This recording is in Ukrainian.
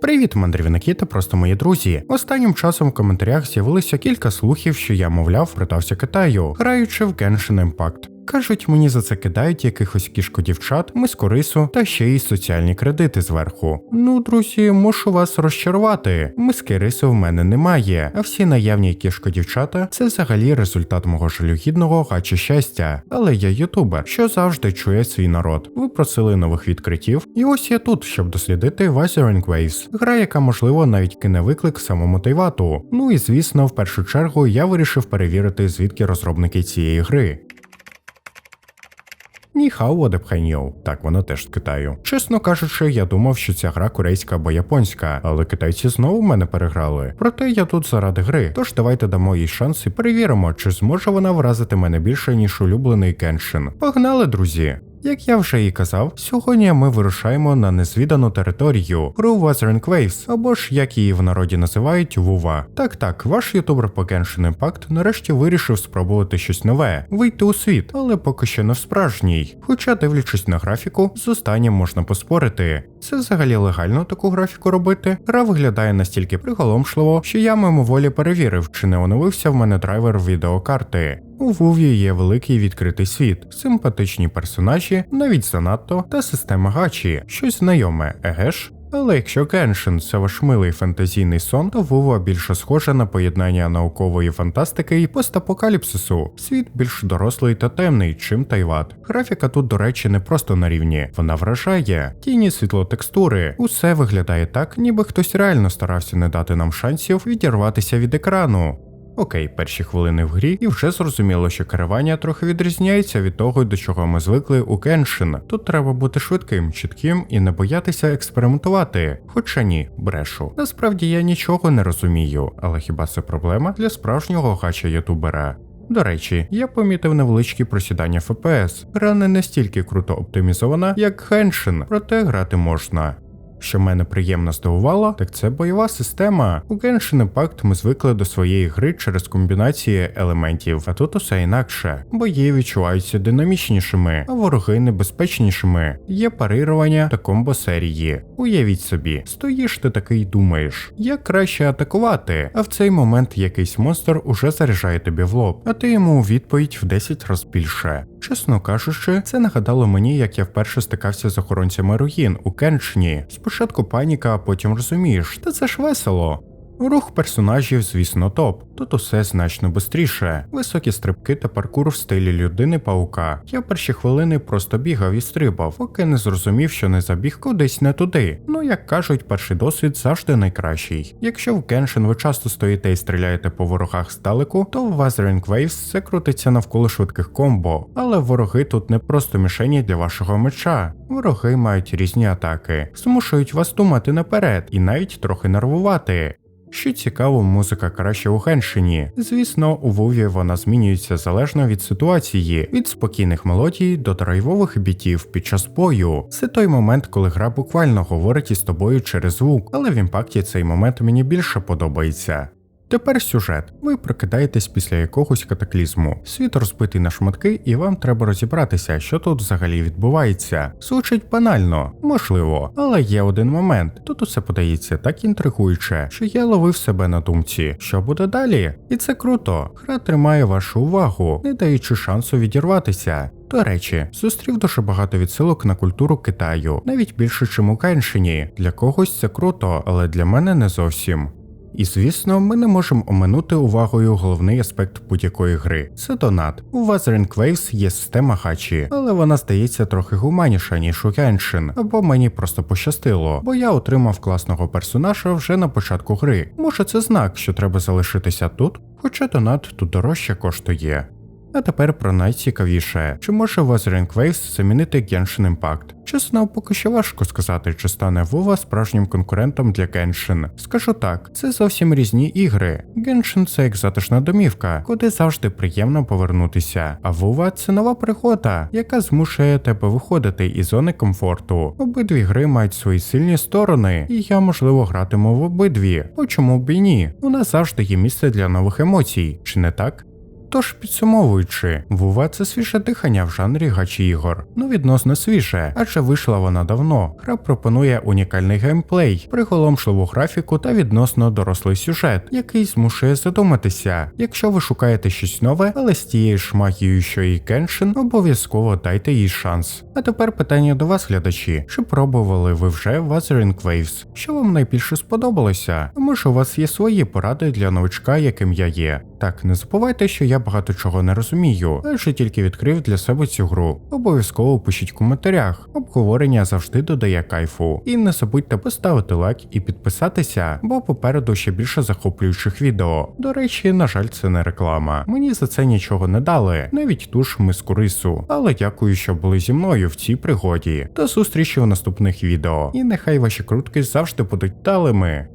Привіт, мандрівники та просто мої друзі. Останнім часом в коментарях з'явилося кілька слухів, що я, мовляв, продався Китаю, граючи в Genshin Impact. Кажуть, мені за це кидають якихось кішкодівчат, мискорису та ще й соціальні кредити зверху. Ну, друзі, мушу вас розчарувати. Миски рису в мене немає, а всі наявні кішкодівчата це взагалі результат мого жалюгідного гача щастя. Але я ютубер, що завжди чує свій народ. Ви просили нових відкриттів, і ось я тут, щоб дослідити Wuthering Waves, гра, яка можливо навіть кине виклик самому Тайвату. Ну і звісно, в першу чергу я вирішив перевірити, звідки розробники цієї гри. Ніхао Одепхайньоу. Так, воно теж з Китаю. Чесно кажучи, я думав, що ця гра корейська або японська, але китайці знову мене переграли. Проте я тут заради гри. Тож давайте дамо їй шанс і перевіримо, чи зможе вона вразити мене більше, ніж улюблений Кеншин. Погнали, друзі! Як я вже і казав, сьогодні ми вирушаємо на незвідану територію Crew Wuthering Waves, або ж як її в народі називають Вува. Так так, ваш ютубер по Genshin Impact нарешті вирішив спробувати щось нове, вийти у світ, але поки що не в справжній. Хоча, дивлячись на графіку, з останнім можна поспорити. Це взагалі легально таку графіку робити. Гра виглядає настільки приголомшливо, що я мимоволі перевірив, чи не оновився в мене драйвер відеокарти. У Вуві є великий відкритий світ, симпатичні персонажі, навіть занадто, та система гачі, щось знайоме, еге ж? Але якщо Genshin – це ваш милий фантазійний сон, то Вова більше схожа на поєднання наукової фантастики і постапокаліпсису. Світ більш дорослий та темний, чим Тайват. Графіка тут, до речі, не просто на рівні, вона вражає. Тіні світлотекстури. Усе виглядає так, ніби хтось реально старався не дати нам шансів відірватися від екрану. Окей, перші хвилини в грі, і вже зрозуміло, що керування трохи відрізняється від того, до чого ми звикли у Genshin. Тут треба бути швидким, чітким і не боятися експериментувати. Хоча ні, брешу. Насправді я нічого не розумію, але хіба це проблема для справжнього гача ютубера? До речі, я помітив невеличкі просідання FPS. Гра не настільки круто оптимізована, як Genshin, проте грати можна. Що мене приємно здивувало, так це бойова система. У Genshin Impact ми звикли до своєї гри через комбінації елементів, а тут усе інакше. Бої відчуваються динамічнішими, а вороги небезпечнішими. Є парирування та комбо серії. Уявіть собі, стоїш ти такий думаєш, як краще атакувати, а в цей момент якийсь монстр уже заряджає тобі в лоб, а ти йому у відповідь в 10 разів більше. Чесно кажучи, це нагадало мені, як я вперше стикався з охоронцями руїн у Кеншні. Спочатку паніка, а потім розумієш, та це ж весело. Рух персонажів, звісно, топ. Тут усе значно швидше. Високі стрибки та паркур в стилі людини паука. Я перші хвилини просто бігав і стрибав, поки не зрозумів, що не забіг кудись не туди. Ну як кажуть, перший досвід завжди найкращий. Якщо в Genshin ви часто стоїте і стріляєте по ворогах здалеку, то в Wuthering Waves це крутиться навколо швидких комбо. Але вороги тут не просто мішені для вашого меча. Вороги мають різні атаки, змушують вас думати наперед і навіть трохи нервувати. Що цікаво, музика краще у Геншині. Звісно, у Вові вона змінюється залежно від ситуації, від спокійних мелодій до драйвових бітів під час бою. Це той момент, коли гра буквально говорить із тобою через звук, але в імпакті цей момент мені більше подобається. Тепер сюжет. Ви прокидаєтесь після якогось катаклізму. Світ розбитий на шматки, і вам треба розібратися, що тут взагалі відбувається. Звучить банально, можливо, але є один момент. Тут усе подається так інтригуюче, що я ловив себе на думці, що буде далі. І це круто. Гра тримає вашу увагу, не даючи шансу відірватися. До речі, зустрів дуже багато відсилок на культуру Китаю, навіть більше, чим у Кеншині. Для когось це круто, але для мене не зовсім. І звісно, ми не можемо оминути увагою головний аспект будь-якої гри це донат. У Wuthering Waves є система хачі, але вона здається трохи гуманіша, ніж у Genshin, або мені просто пощастило, бо я отримав класного персонажа вже на початку гри. Може це знак, що треба залишитися тут, хоча донат тут дорожче коштує. А тепер про найцікавіше: чи може Wuthering Waves замінити Genshin Impact? Чесно, поки що важко сказати, чи стане Вова справжнім конкурентом для Genshin. Скажу так, це зовсім різні ігри. Genshin – це як затишна домівка, куди завжди приємно повернутися. А Вова це нова пригода, яка змушує тебе виходити із зони комфорту. Обидві гри мають свої сильні сторони, і я можливо гратиму в обидві. Бо чому б і ні? У нас завжди є місце для нових емоцій, чи не так? Отож, підсумовуючи, Вува це свіже дихання в жанрі гачі ігор. Ну відносно свіже, адже вийшла вона давно. Гра пропонує унікальний геймплей, приголомшливу графіку та відносно дорослий сюжет, який змушує задуматися. Якщо ви шукаєте щось нове, але з тією ж магією, що і Кеншин, обов'язково дайте їй шанс. А тепер питання до вас, глядачі: чи пробували ви вже Wuthering Waves? Що вам найбільше сподобалося? А може у вас є свої поради для новичка, яким я є? Так, не забувайте, що я багато чого не розумію, адже тільки відкрив для себе цю гру. Обов'язково пишіть в коментарях. Обговорення завжди додає кайфу. І не забудьте поставити лайк і підписатися, бо попереду ще більше захоплюючих відео. До речі, на жаль, це не реклама. Мені за це нічого не дали, навіть ту ж миску рису. Але дякую, що були зі мною в цій пригоді. До зустрічі у наступних відео. І нехай ваші крутки завжди будуть талими.